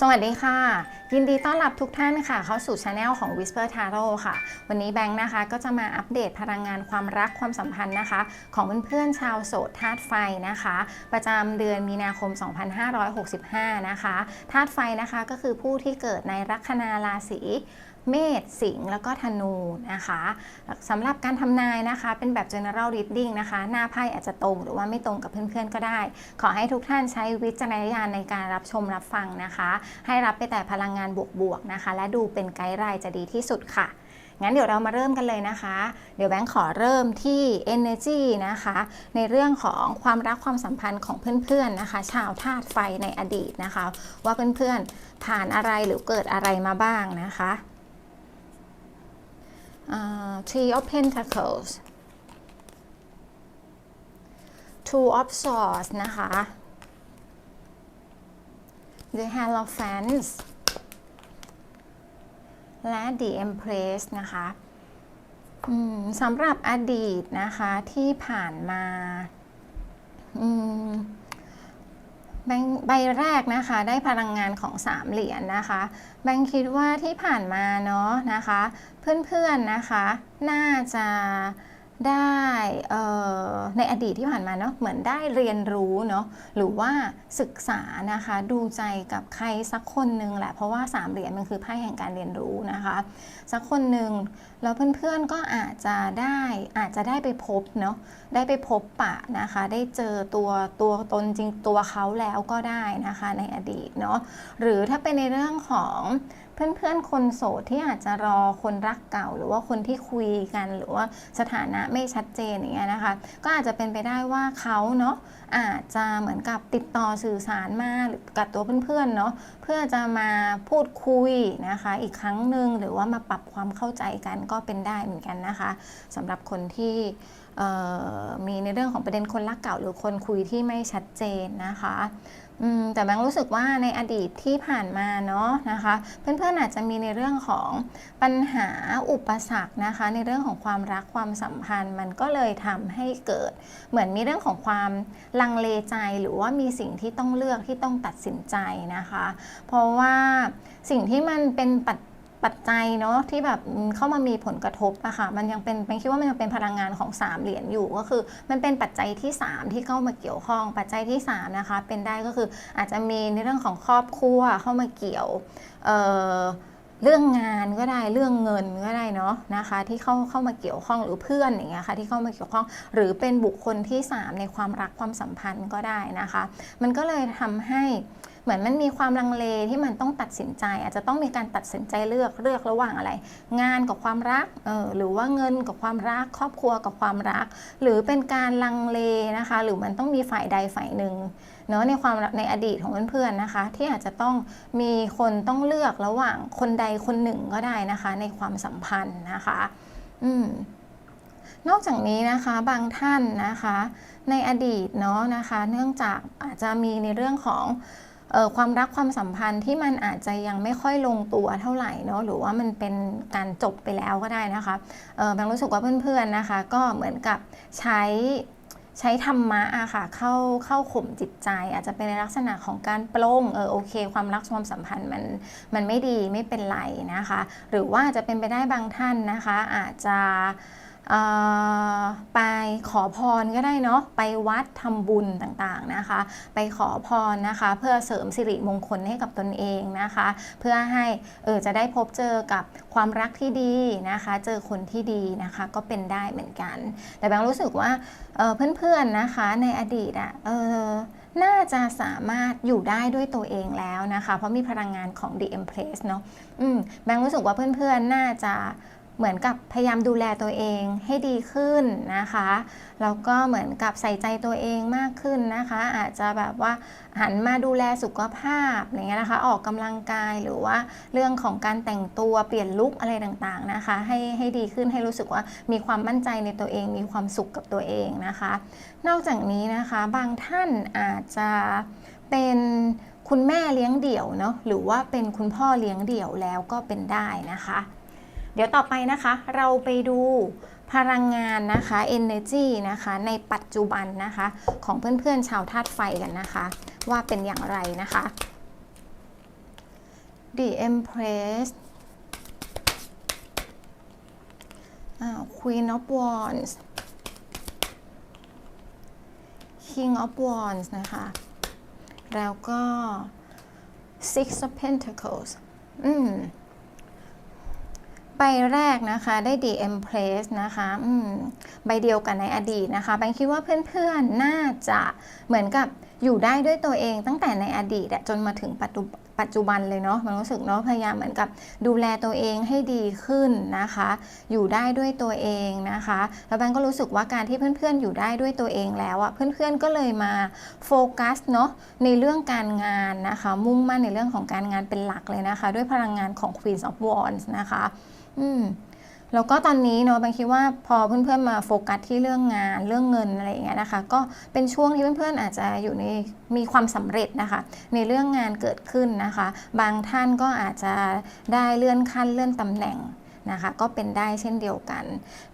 สวัสดีค่ะ ยินดีต้อนรับทุกท่านค่ะ เข้าสู่ช anel ของ Whisper Tarot ค่ะ วันนี้แบงค์นะคะก็จะมาอัปเดตพลังงานความรักความสัมพันธ์นะคะ ของเพื่อนๆชาวโสดธาตุไฟนะคะ ประจำเดือนมีนาคม 2565 นะคะธาตุไฟนะคะก็คือผู้ที่เกิดในลัคนาราศี เมษสิงห์แล้วก็ธนูนะคะสำหรับการทำนายนะคะ เป็นแบบ general reading นะคะ หน้าไพ่อาจจะตรงหรือว่าไม่ตรงกับเพื่อนๆก็ได้ ขอให้ทุกท่านใช้วิจารณญาณในการรับชมรับฟังนะคะ ให้รับไปแต่พลังงานบวกๆนะคะ และดูเป็นไกด์ไลน์จะดีที่สุดค่ะงั้นเดี๋ยวเรามาเริ่มกันเลยนะคะ เดี๋ยวแบงค์ขอเริ่มที่ energy นะคะ ในเรื่องของความรักความสัมพันธ์ของเพื่อนๆนะคะ ชาวธาตุไฟในอดีตนะคะ ว่าเพื่อนๆผ่านอะไรหรือเกิดอะไรมาบ้างนะคะ uh, Three of Pentacles Two of Swords นะคะ The Hierophant และ The Empress นะคะสำหรับอดีตนะคะที่ผ่านมา อืมใบใบแรกนะคะได้พลังงานของสามเหรียญนะคะ แบงค์คิดว่าที่ผ่านมาเนาะนะคะ เพื่อนๆนะคะ น่าจะได้ในอดีตที่ผ่านมาเนาะเหมือนได้เรียนรู้เนาะหรือว่าศึกษานะคะ ดูใจกับใครสักคนหนึ่งแหละ เพราะว่าสามเหรียญมันคือไพ่แห่งการเรียนรู้นะคะ สักคนหนึ่งแล้วเพื่อนๆก็อาจจะได้อาจจะได้ไปพบเนาะได้ไปพบปะนะคะ ได้เจอตัวตัวตนจริงตัวเขาแล้วก็ได้นะคะในอดีตเนาะหรือถ้าเป็นในเรื่องของเพื่อนๆ คนโสดที่อาจจะรอคนรักเก่า หรือว่าคนที่คุยกันหรือว่าสถานะไม่ชัดเจนอย่างเงี้ยนะคะ ก็อาจจะเป็นไปได้ว่าเขาเนาะอาจจะเหมือนกับติดต่อสื่อสารมาหรือกับตัวเพื่อนๆเนาะเพื่อจะมาพูดคุยนะคะ อีกครั้งหนึ่งหรือว่ามาปรับความเข้าใจกันก็เป็นได้เหมือนกันนะคะสำหรับคนที่ มีในเรื่องของประเด็นคนรักเก่าหรือคนคุยที่ไม่ชัดเจนนะคะแต่แบงรู้สึกว่าในอดีตที่ผ่านมาเนาะนะคะ เพื่อนๆอาจจะมีในเรื่องของปัญหาอุปสรรคนะคะ ในเรื่องของความรักความสัมพันธ์ มันก็เลยทำให้เกิด เหมือนมีเรื่องของความลังเลใจหรือว่ามีสิ่งที่ต้องเลือกที่ต้องตัดสินใจนะคะ เพราะว่าสิ่งที่มันเป็นปัจ ปัจจัยเนาะที่แบบเข้ามามีผลกระทบอะค่ะมันยังเป็นเป็นคิดว่ามันยังเป็นพลังงานของ 3 เหรียญอยู่ก็คือ มันเป็นปัจจัยที่ 3 ที่เข้ามาเกี่ยวข้อง ปัจจัยที่ 3 นะคะ เป็นได้ก็คืออาจจะมีในเรื่องของครอบครัวเข้ามาเกี่ยวเเรื่องงานก็ได้เรื่องเงินก็ได้เนาะนะคะ ที่เข้าเข้ามาเกี่ยวข้องหรือเพื่อนอย่างเงี้ยค่ะที่เข้ามาเกี่ยวข้อง หรือเป็นบุคคลที่ 3 ในความรักความสัมพันธ์ก็ได้นะคะ มันก็เลยทำให้เหมือนมันมีความลังเลที่มันต้องตัดสินใจ อาจจะต้องมีการตัดสินใจเลือกเลือกระหว่างอะไร งานกับความรักเออหรือว่าเงินกับความรัก ครอบครัวกับความรัก หรือเป็นการลังเลนะคะ หรือมันต้องมีฝ่ายใดฝ่ายหนึ่ง เนาะในความในอดีตของเพื่อนๆนะคะ ที่อาจจะต้องมีคนต้องเลือกระหว่างคนใดคนหนึ่งก็ได้นะคะ ในความสัมพันธ์นะคะ อืมนอกจากนี้นะคะบางท่านนะคะ ในอดีตเนาะนะคะ เนื่องจากอาจจะมีในเรื่องของความรักความสัมพันธ์ที่มันอาจจะยังไม่ค่อยลงตัวเท่าไหร่เนาะหรือว่ามันเป็นการจบไปแล้วก็ได้นะคะบางรู้สึกว่าเพื่อนๆนะคะ ก็เหมือนกับใช้ ใช้ธรรมะอะค่ะเข้าเข้าข่มจิตใจ อาจจะเป็นในลักษณะของการปลงเออโอเค ความรักความสัมพันธ์มันมันไม่ดีไม่เป็นไรนะคะ หรือว่าจะเป็นไปได้บางท่านนะคะ อาจจะ ไปขอพรก็ได้เนาะไปวัดทำบุญต่างๆนะคะ ไปขอพรนะคะ เพื่อเสริมสิริมงคลให้กับตนเองนะคะ เพื่อให้เออจะได้พบเจอกับความรักที่ดีนะคะ เจอคนที่ดีนะคะ ก็เป็นได้เหมือนกัน แต่แบงรู้สึกว่าเเพื่อนๆนะคะในอดีตอะเออน่าจะสามารถอยู่ได้ด้วยตัวเองแล้วนะคะ เพราะมีพลังงานของ The Empress เนาะแบงรู้สึกว่าเพื่อนๆน่าจะ เหมือนกับพยายามดูแลตัวเองให้ดีขึ้นนะคะแล้วก็เหมือนกับใส่ใจตัวเองมากขึ้นนะคะ อาจจะแบบว่าหันมาดูแลสุขภาพอย่างเงี้ยนะคะออกกำลังกายหรือว่าเรื่องของการแต่งตัวเปลี่ยนลุคอะไรต่างๆนะคะ ให้ให้ดีขึ้นให้รู้สึกว่ามีความมั่นใจในตัวเอง มีความสุขกับตัวเองนะคะ นอกจากนี้นะคะบางท่านอาจจะเป็นคุณแม่เลี้ยงเดี่ยวเนาะหรือว่าเป็นคุณพ่อเลี้ยงเดี่ยวแล้วก็เป็นได้นะคะ เดี๋ยวต่อไปนะคะเราไปดูพลังงานนะคะ energy นะคะในปัจจุบันนะคะ ของเพื่อนๆชาวธาตุไฟกันนะคะ ว่าเป็นอย่างไรนะคะ The Empress อ่า Queen of Wands King of Wands นะคะ แล้วก็ Six of Pentacles อืม ใบแรกนะคะได้ The Empress นะคะใบเดียวกันในอดีตนะคะแบงค์คิดว่าเพื่อนๆ น่าจะเหมือนกับอยู่ได้ด้วยตัวเองตั้งแต่ในอดีตอะจนมาถึงปัจจุปัจจุบันเลยเนาะมันรู้สึกเนาะพยายามเหมือนกับดูแลตัวเองให้ดีขึ้นนะคะ อยู่ได้ด้วยตัวเองนะคะ แล้วแบงค์ก็รู้สึกว่าการที่เพื่อนๆอยู่ได้ด้วยตัวเองแล้วอะเพื่อนๆก็เลยมาโฟกัสเนาะในเรื่องการงานนะคะ มุ่งมั่นในเรื่องของการงานเป็นหลักเลยนะคะ ด้วยพลังงานของ Queen of Wands นะคะ อืมแล้วก็ตอนนี้เนาะบางคิดว่าพอเพื่อนๆมาโฟกัสที่เรื่องงานเรื่องเงินอะไรอย่างเงี้ยนะคะ ก็เป็นช่วงที่เพื่อนๆอาจจะอยู่ในมีความสำเร็จนะคะ ในเรื่องงานเกิดขึ้นนะคะ บางท่านก็อาจจะได้เลื่อนขั้นเลื่อนตำแหน่งนะคะก็เป็นได้เช่นเดียวกัน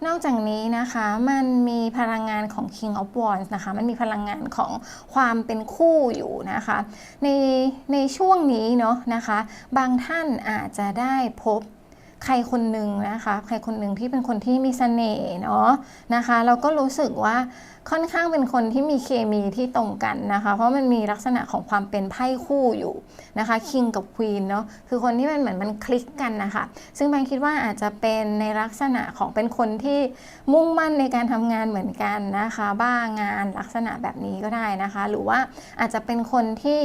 นอกจากนี้นะคะมันมีพลังงานของ King of Wands นะคะ มันมีพลังงานของความเป็นคู่อยู่นะคะ ในในช่วงนี้เนาะนะคะ บางท่านอาจจะได้พบ ใครคนหนึ่งนะคะ ใครคนหนึ่งที่เป็นคนที่มีเสน่ห์เนาะนะคะ เราก็รู้สึกว่าค่อนข้างเป็นคนที่มีเคมีที่ตรงกันนะคะ เพราะมันมีลักษณะของความเป็นไพ่คู่อยู่นะคะคิงกับควีนเนาะคือคนที่มันเหมือนมันคลิกกันนะคะซึ่งแบงคิดว่าอาจจะเป็นในลักษณะของเป็นคนที่มุ่งมั่นในการทำงานเหมือนกันนะคะ บ้างานลักษณะแบบนี้ก็ได้นะคะ หรือว่าอาจจะเป็นคนที่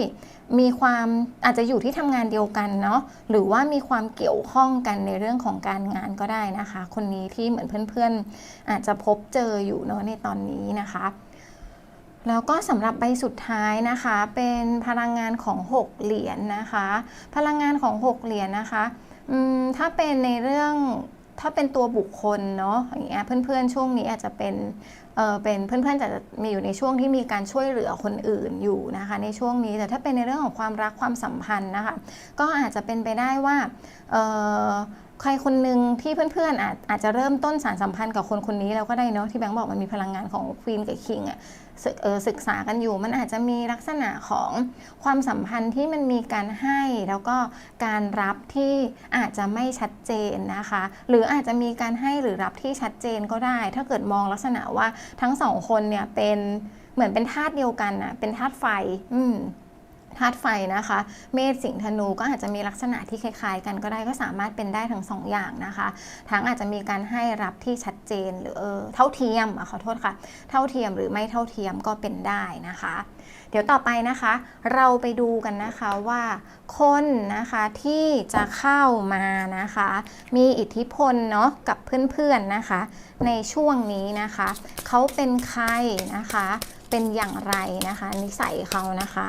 มีความอาจจะอยู่ที่ทำงานเดียวกันเนาะหรือว่ามีความเกี่ยวข้องกันในเรื่องของการงานก็ได้นะคะ คนนี้ที่เหมือนเพื่อนๆ อาจจะพบเจออยู่เนาะในตอนนี้นะคะแล้วก็สำหรับใบสุดท้ายนะคะ เป็นพลังงานของ 6 เหรียญนนะคะ พลังงานของ 6 เหรียญนะคะถ้าเป็นในเรื่องถ้าเป็นตัวบุคคลเนาะอย่างเงี้ยเพื่อนๆ ช่วงนี้อาจจะเป็นเออเป็นเพื่อนๆจะมีอยู่ในช่วงที่มีการช่วยเหลือคนอื่นอยู่นะคะ ในช่วงนี้แต่ถ้าเป็นในเรื่องของความรักความสัมพันธ์นะคะ ก็อาจจะเป็นไปได้ว่าเออ ใครคนหนึ่งที่เพื่อนๆอาจอาจจะเริ่มต้นสารสัมพันธ์กับคนคนนี้แล้วก็ได้เนาะที่แบงค์บอกมันมีพลังงานของควีนกับคิงอะศึกเออศึกษากันอยู่ มันอาจจะมีลักษณะของความสัมพันธ์ที่มันมีการให้แล้วก็การรับที่อาจจะไม่ชัดเจนนะคะ หรืออาจจะมีการให้หรือรับที่ชัดเจนก็ได้ ถ้าเกิดมองลักษณะว่าทั้งสองคนเนี่ยเป็นเหมือนเป็นธาตุเดียวกันอะเป็นธาตุไฟ อืม ธาตุไฟนะคะ เมษสิงห์ธนูก็อาจจะมีลักษณะที่คล้ายๆ กันก็ได้ก็สามารถเป็นได้ทั้งสองอย่างนะคะ ทั้งอาจจะมีการให้รับที่ชัดเจนหรือเออเท่าเทียมอขอโทษค่ะ เท่าเทียมหรือไม่เท่าเทียมก็เป็นได้นะคะ เดี๋ยวต่อไปนะคะ เราไปดูกันนะคะว่าคนนะคะที่จะเข้ามานะคะ มีอิทธิพลเนาะกับเพื่อนๆนะคะ ในช่วงนี้นะคะเขาเป็นใครนะคะ เป็นอย่างไรนะคะ นิสัยเขานะคะ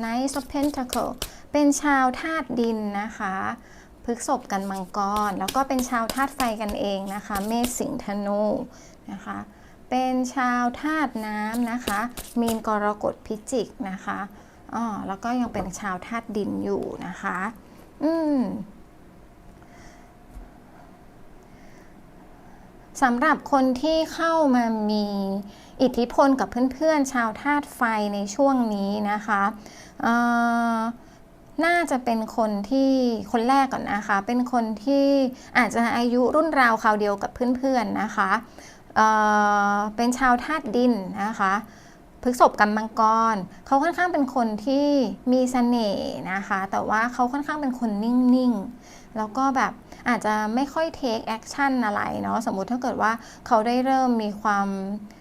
Knight of Pentacle เป็นชาวธาตุดินนะคะพฤกษบกันมังกร แล้วก็เป็นชาวธาตุไฟกันเองนะคะ เมษสิงห์ธนูนะคะ เป็นชาวธาตุน้ำนะคะ มีนกรกฎพิจิกนะคะอ๋อแล้วก็ยังเป็นชาวธาตุดินอยู่นะคะ อืม สำหรับคนที่เข้ามามีอิทธิพลกับเพื่อนๆ ชาวธาตุไฟในช่วงนี้นะคะน่าจะเป็นคนที่คนแรกก่อนนะคะ เป็นคนที่อาจจะอายุรุ่นราวคราวเดียวกับเพื่อนๆนะคะเเป็นชาวธาตุดินนะคะพฤกษบกับมังกรเขาค่อนข้างเป็นคนที่มีเสน่ห์นะคะ แต่ว่าเขาค่อนข้างเป็นคนนิ่งๆ แล้วก็แบบอาจจะไม่ค่อยเทคแอคชั่นอะไรเนาะสมมุติถ้าเกิดว่าเขาได้เริ่มมีความ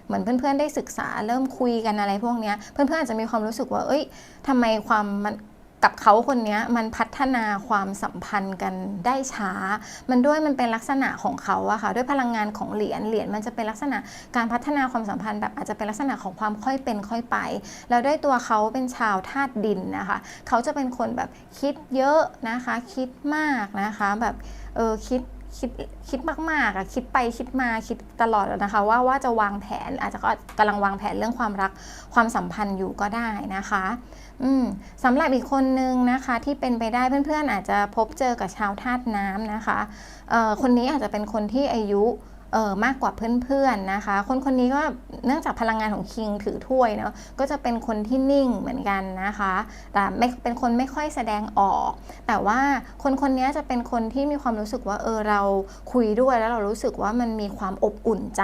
เหมือนเพื่อนๆได้ศึกษาเริ่มคุยกันอะไรพวกเนี้ยเพื่อนๆอาจจะมีความรู้สึกว่า เอ้ยทำไมความมัน กับเขาคนนี้มันพัฒนาความสัมพันธ์กันได้ช้า มันด้วยมันเป็นลักษณะของเขาอะค่ะ ด้วยพลังงานของเหรียญ เหรียญมันจะเป็นลักษณะการพัฒนาความสัมพันธ์แบบอาจจะเป็นลักษณะของความค่อยเป็นค่อยไป แล้วด้วยตัวเขาเป็นชาวธาตุดินนะคะ เขาจะเป็นคนแบบคิดเยอะนะคะ คิดมากนะคะ แบบเออคิด คิดคิดมากๆอะคิดไปคิดมาคิดตลอดนะคะ ว่าว่าจะวางแผนอาจจะก็กำลังวางแผนเรื่องความรักความสัมพันธ์อยู่ก็ได้นะคะ อืมสำหรับอีกคนนึงนะคะ ที่เป็นไปได้เพื่อนๆอาจจะพบเจอกับชาวธาตุน้ำนะคะเอ่อคนนี้อาจจะเป็นคนที่อายุ เออมากกว่าเพื่อนๆนะคะ คนคนนี้ก็เนื่องจากพลังงานของคิงถือถ้วยเนาะก็จะเป็นคนที่นิ่งเหมือนกันนะคะ แต่ไม่เป็นคนไม่ค่อยแสดงออก แต่ว่าคนคนนี้จะเป็นคนที่มีความรู้สึกว่าเออเราคุยด้วยแล้วเรารู้สึกว่ามันมีความอบอุ่นใจ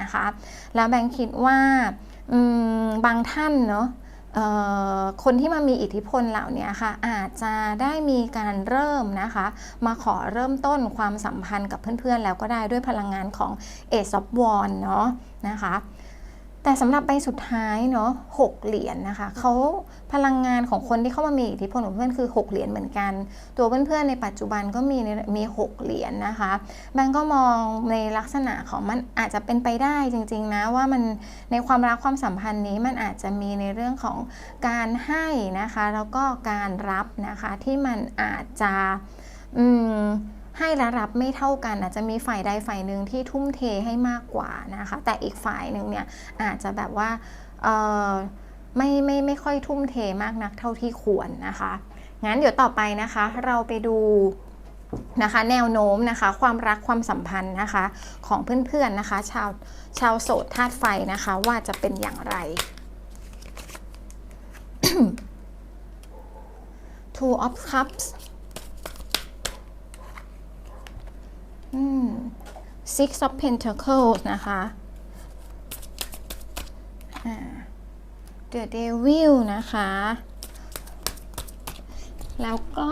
นะคะ แล้วแบงค์คิดว่าบางท่านเนาะ คนที่มามีอิทธิพลเหล่านี้ค่ะอาจจะได้มีการเริ่มนะคะ มาขอเริ่มต้นความสัมพันธ์กับเพื่อนๆ แล้วก็ได้ด้วยพลังงานของเอซอบวอนเนาะนะคะ แต่สำหรับใบสุดท้ายเนาะหกเหรียญนะคะเขาพลังงานของคนที่เข้ามามีอิทธิพลของเพื่อนคือ 6 เหรียญเหมือนกัน ตัวเพื่อนๆในปัจจุบันก็มีมี6เหรียญนะคะแบงก์ก็มองในลักษณะของมันอาจจะเป็นไปได้จริงๆนะว่ามันในความรักความสัมพันธ์นี้มันอาจจะมีในเรื่องของการให้นะคะ แล้วก็การรับนะคะที่มันอาจจะอืม ให้และรับไม่เท่ากัน อาจจะมีฝ่ายใดฝ่ายหนึ่งที่ทุ่มเทให้มากกว่านะคะ แต่อีกฝ่ายหนึ่งเนี่ยอาจจะแบบว่าเอ่อไม่ไม่ไม่ค่อยทุ่มเทมากนักเท่าที่ควรนะคะ งั้นเดี๋ยวต่อไปนะคะ เราไปดูนะคะแนวโน้มนะคะ ความรักความสัมพันธ์นะคะ ของเพื่อนๆนะคะ ชาวชาวโสดธาตุไฟนะคะ ว่าจะเป็นอย่างไร Two of Cups อืม Six of Pentacles นะคะ The Devil นะคะ แล้วก็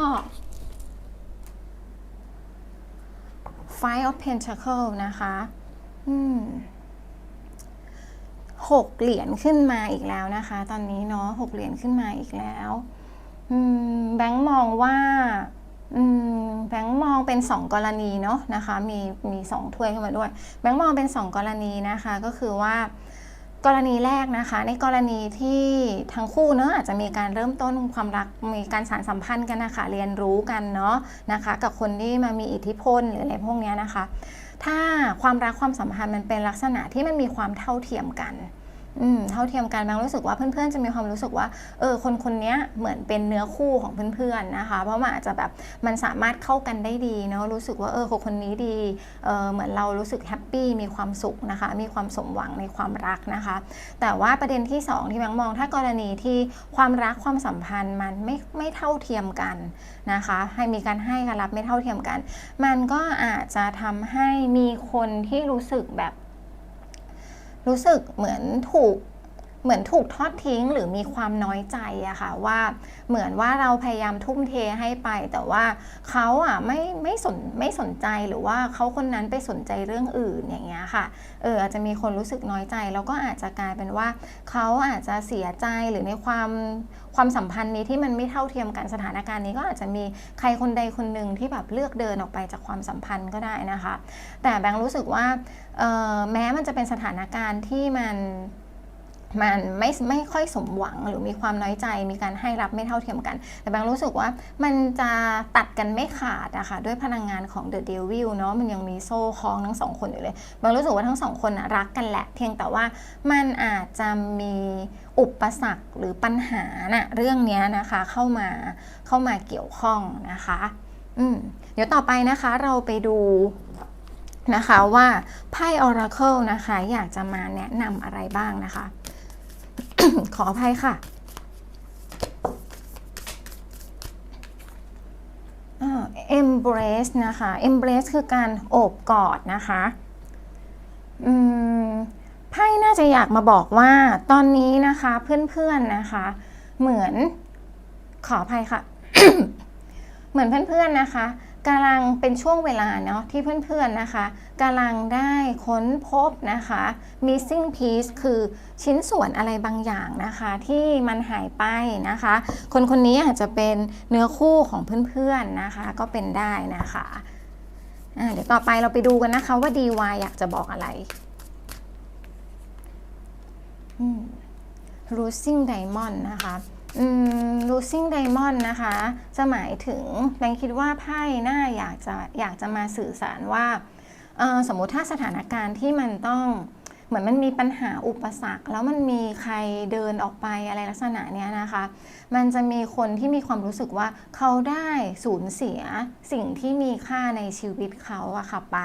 Five of Pentacles นะคะ อืมหกเหรียญขึ้นมาอีกแล้วนะคะ ตอนนี้เนาะหกเหรียญขึ้นมาอีกแล้ว อืม แบงค์มองว่า แบงค์มองเป็น 2 กรณีเนาะนะคะ มีมีสองถ้วยขึ้นมาด้วย แบงค์มองเป็น 2 กรณีนะคะก็คือว่ากรณีแรกนะคะ ในกรณีที่ทั้งคู่เนอะอาจจะมีการเริ่มต้นความรักมีการสานสัมพันธ์กันนะคะเรียนรู้กันเนาะนะคะ กับคนที่มามีอิทธิพลหรืออะไรพวกเนี้ยนะคะ ถ้าความรักความสัมพันธ์มันเป็นลักษณะที่มันมีความเท่าเทียมกัน อืมเท่าเทียมกันบางรู้สึกว่าเพื่อนๆจะมีความรู้สึกว่าเออคนคนนี้เหมือนเป็นเนื้อคู่ของเพื่อนๆนะคะ เพราะมันอาจจะแบบมันสามารถเข้ากันได้ดีเนาะรู้สึกว่าเออคนคนนี้ดีเออเหมือนเรารู้สึกแฮปปี้มีความสุขนะคะ มีความสมหวังในความรักนะคะ แต่ว่าประเด็นที่สองที่แบงมองถ้ากรณีที่ความรักความสัมพันธ์มันไม่ไม่เท่าเทียมกันนะคะ ให้มีการให้การรับไม่เท่าเทียมกัน มันก็อาจจะทำให้มีคนที่รู้สึกแบบ รู้สึกเหมือนถูก เหมือนถูกทอดทิ้งหรือมีความน้อยใจอะค่ะว่าเหมือนว่าเราพยายามทุ่มเทให้ไป แต่ว่าเขาอะไม่ไม่สนไม่สนใจหรือว่าเขาคนนั้นไปสนใจเรื่องอื่นอย่างเงี้ยค่ะเอออาจจะมีคนรู้สึกน้อยใจ แล้วก็อาจจะกลายเป็นว่าเขาอาจจะเสียใจหรือในความความสัมพันธ์นี้ที่มันไม่เท่าเทียมกันสถานการณ์นี้ก็อาจจะมีใครคนใดคนหนึ่งที่แบบเลือกเดินออกไปจากความสัมพันธ์ก็ได้นะคะ แต่แบงค์รู้สึกว่าแม้มันจะเป็นสถานการณ์ที่มัน มันไม่ไม่ค่อยสมหวังหรือมีความน้อยใจมีการให้รับไม่เท่าเทียมกัน แต่แบงรู้สึกว่ามันจะตัดกันไม่ขาดอะค่ะด้วยพลังงานของ The Devil เนาะมันยังมีโซ่คล้องทั้งสองคนอยู่เลยแบงรู้สึกว่าทั้งสองคนรักกันแหละ เพียงแต่ว่ามันอาจจะมีอุปสรรคหรือปัญหาน่ะเรื่องนี้นะคะเข้ามาเข้ามาเกี่ยวข้องนะคะอืมเดี๋ยวต่อไปนะคะเราไปดูนะคะว่าไพ่ Oracle นะคะ อยากจะมาแนะนำอะไรบ้างนะคะ ขออภัยค่ะอ่า embrace นะคะ embrace คือการโอบกอดนะคะอืมไพ่น่าจะอยากมาบอกว่าตอนนี้นะคะเพื่อนๆนะคะ เหมือนขออภัยค่ะ เหมือนเพื่อนๆนะคะ กำลังเป็นช่วงเวลาเนาะที่เพื่อนๆนะคะกำลังได้ค้นพบนะคะ missing piece คือชิ้นส่วนอะไรบางอย่างนะคะ ที่มันหายไปนะคะ คนคนนี้อาจจะเป็นเนื้อคู่ของเพื่อนๆนะคะ ก็เป็นได้นะคะอ่าเดี๋ยวต่อไปเราไปดูกันนะคะว่า DY อยากจะบอกอะไร losing diamond นะคะ losing diamond นะคะ จะหมายถึงแบงค์คิดว่าไพ่หน่าอยากจะอยากจะมาสื่อสารว่า สมมุติถ้าสถานการณ์ที่มันต้องเหมือนมันมีปัญหาอุปสรรค แล้วมันมีใครเดินออกไปอะไรลักษณะเนี้ยนะคะ มันจะมีคนที่มีความรู้สึกว่าเขาได้สูญเสียสิ่งที่มีค่าในชีวิตเขาอะค่ะไป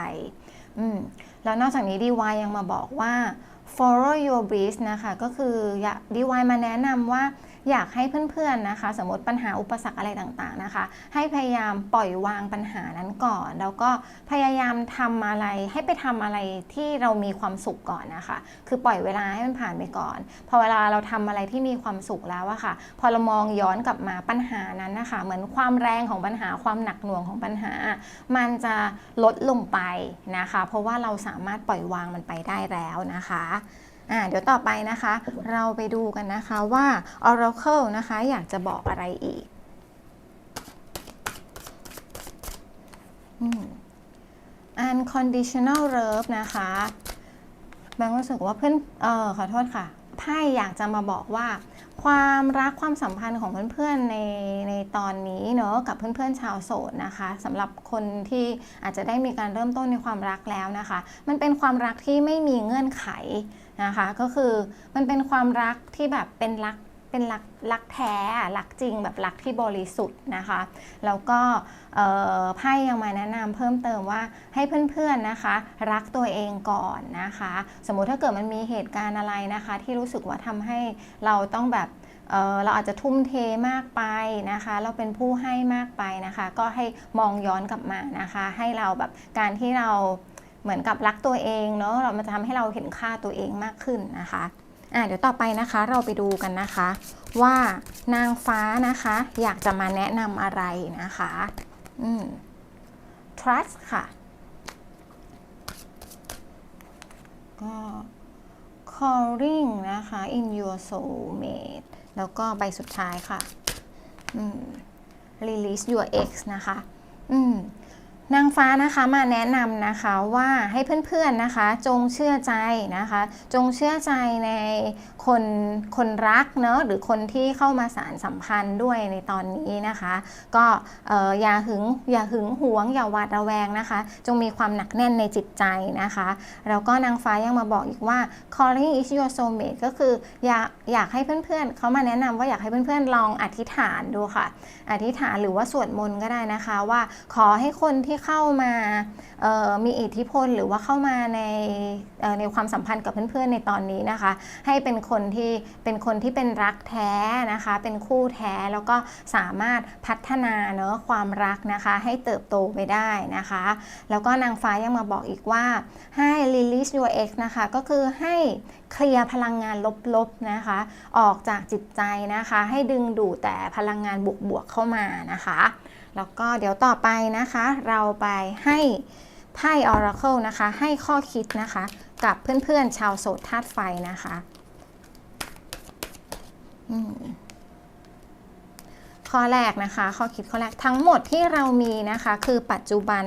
อืมแล้วนอกจากนี้ DY ยังมาบอกว่า follow your breeze นะคะ ก็คืออยาก DY มาแนะนำว่า อยากให้เพื่อนๆนะคะ สมมติปัญหาอุปสรรคอะไรต่างๆนะคะ ให้พยายามปล่อยวางปัญหานั้นก่อน แล้วก็พยายามทำอะไรให้ไปทำอะไรที่เรามีความสุขก่อนนะคะ คือปล่อยเวลาให้มันผ่านไปก่อน พอเวลาเราทำอะไรที่มีความสุขแล้วอะค่ะ พอเรามองย้อนกลับมาปัญหานั้นนะคะ เหมือนความแรงของปัญหาความหนักหน่วงของปัญหา มันจะลดลงไปนะคะ เพราะว่าเราสามารถปล่อยวางมันไปได้แล้วนะคะ อ่าเดี๋ยวต่อไปนะคะ เราไปดูกันนะคะว่า Oracle นะคะอยากจะบอกอะไรอีกอืม unconditional love นะคะแบงค์รู้สึกว่าเพื่อนเออขอโทษค่ะไพ่อยากจะมาบอกว่า ความรักความสัมพันธ์ของเพื่อนๆในในตอนนี้เนอะกับเพื่อนๆชาวโสดนะคะสำหรับคนที่อาจจะได้มีการเริ่มต้นในความรักแล้วนะคะ มันเป็นความรักที่ไม่มีเงื่อนไขนะคะ ก็คือมันเป็นความรักที่แบบเป็นรัก เป็นรักรักแท้รักจริงแบบรักที่บริสุทธิ์นะคะ แล้วก็ไพ่ยังมาแนะนำเพิ่มเติมว่าให้เพื่อนๆนะคะ รักตัวเองก่อนนะคะ สมมุติถ้าเกิดมันมีเหตุการณ์อะไรนะคะ ที่รู้สึกว่าทำให้เราต้องแบบเเราอาจจะทุ่มเทมากไปนะคะ เราเป็นผู้ให้มากไปนะคะ ก็ให้มองย้อนกลับมานะคะ ให้เราแบบการที่เราเหมือนกับรักตัวเองเนาะเรามันจะทำให้เราเห็นค่าตัวเองมากขึ้นนะคะ อะเดี๋ยวต่อไปนะคะเราไปดูกันนะคะ ว่านางฟ้านะคะ อยากจะมาแนะนำอะไรนะคะอืม trust ค่ะก็ calling นะคะ in your soulmate แล้วก็ใบสุดท้ายค่ะ อืม release your ex นะคะ อืม นางฟ้านะคะมาแนะนำนะคะว่าให้เพื่อนๆนะคะ จงเชื่อใจนะคะ จงเชื่อใจใน คนคนรักเนอะหรือคนที่เข้ามาสารสัมพันธ์ด้วยในตอนนี้นะคะ ก็เอ่อย่าหึงอย่าหึงหวง อย่าหวาดระแวงนะคะ จงมีความหนักแน่นในจิตใจนะคะแล้วก็นางฟ้ายังมาบอกอีกว่า calling is your soulmate ก็คืออยากอยากให้เพื่อนๆเขามาแนะนำว่าอยากให้เพื่อนๆลองอธิษฐานดูค่ะ อธิษฐานหรือว่าสวดมนต์ก็ได้นะคะว่าขอให้คนที่เข้ามามีอิทธิพลหรือว่าเข้ามาในในความสัมพันธ์กับเพื่อนๆในตอนนี้นะคะ ให้เป็นคนที่เป็นคนที่เป็นรักแท้นะคะ เป็นคู่แท้แล้วก็สามารถพัฒนาเนอะความรักนะคะ ให้เติบโตไปได้นะคะ แล้วก็นางฟ้ายังมาบอกอีกว่าให้ release your ex นะคะ ก็คือให้เคลียร์พลังงานลบๆนะคะ ออกจากจิตใจนะคะ ให้ดึงดูดแต่พลังงานบวกๆเข้ามานะคะ แล้วก็เดี๋ยวต่อไปนะคะ เราไปให้ไพ่ Oracle นะคะ ให้ข้อคิดนะคะ กับเพื่อนๆชาวโสดธาตุไฟนะคะ ข้อแรกนะคะ ข้อคิดข้อแรกทั้งหมดที่เรามีนะคะ คือปัจจุบัน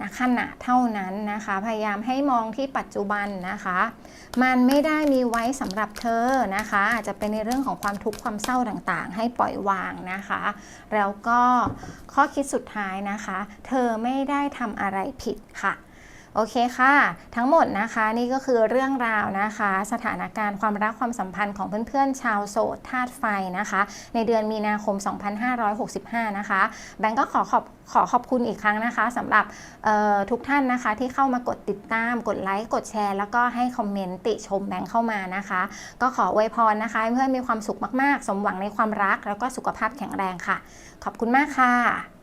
นะขณะเท่านั้นนะคะ พยายามให้มองที่ปัจจุบันนะคะ มันไม่ได้มีไว้สำหรับเธอนะคะ อาจจะเป็นในเรื่องของความทุกข์ความเศร้าต่างๆ ให้ปล่อยวางนะคะ แล้วก็ข้อคิดสุดท้ายนะคะ เธอไม่ได้ทำอะไรผิดค่ะ โอเคค่ะ ทั้งหมดนะคะนี่ก็คือเรื่องราวนะคะ สถานการณ์ความรักความสัมพันธ์ของเพื่อนๆ ชาวโสดธาตุไฟนะคะ ในเดือนมีนาคม 2565 นะคะ แบงก์ก็ขอขอบขอขอบคุณอีกครั้งนะคะสำหรับทุกท่านนะคะ ที่เข้ามากดติดตาม กดไลค์ กดแชร์ แล้วก็ให้คอมเมนต์ติชมแบงก์เข้ามานะคะ ก็ขออวยพรนะคะ เพื่อนมีความสุขมากๆ สมหวังในความรักแล้วก็สุขภาพแข็งแรงค่ะ ขอบคุณมากค่ะ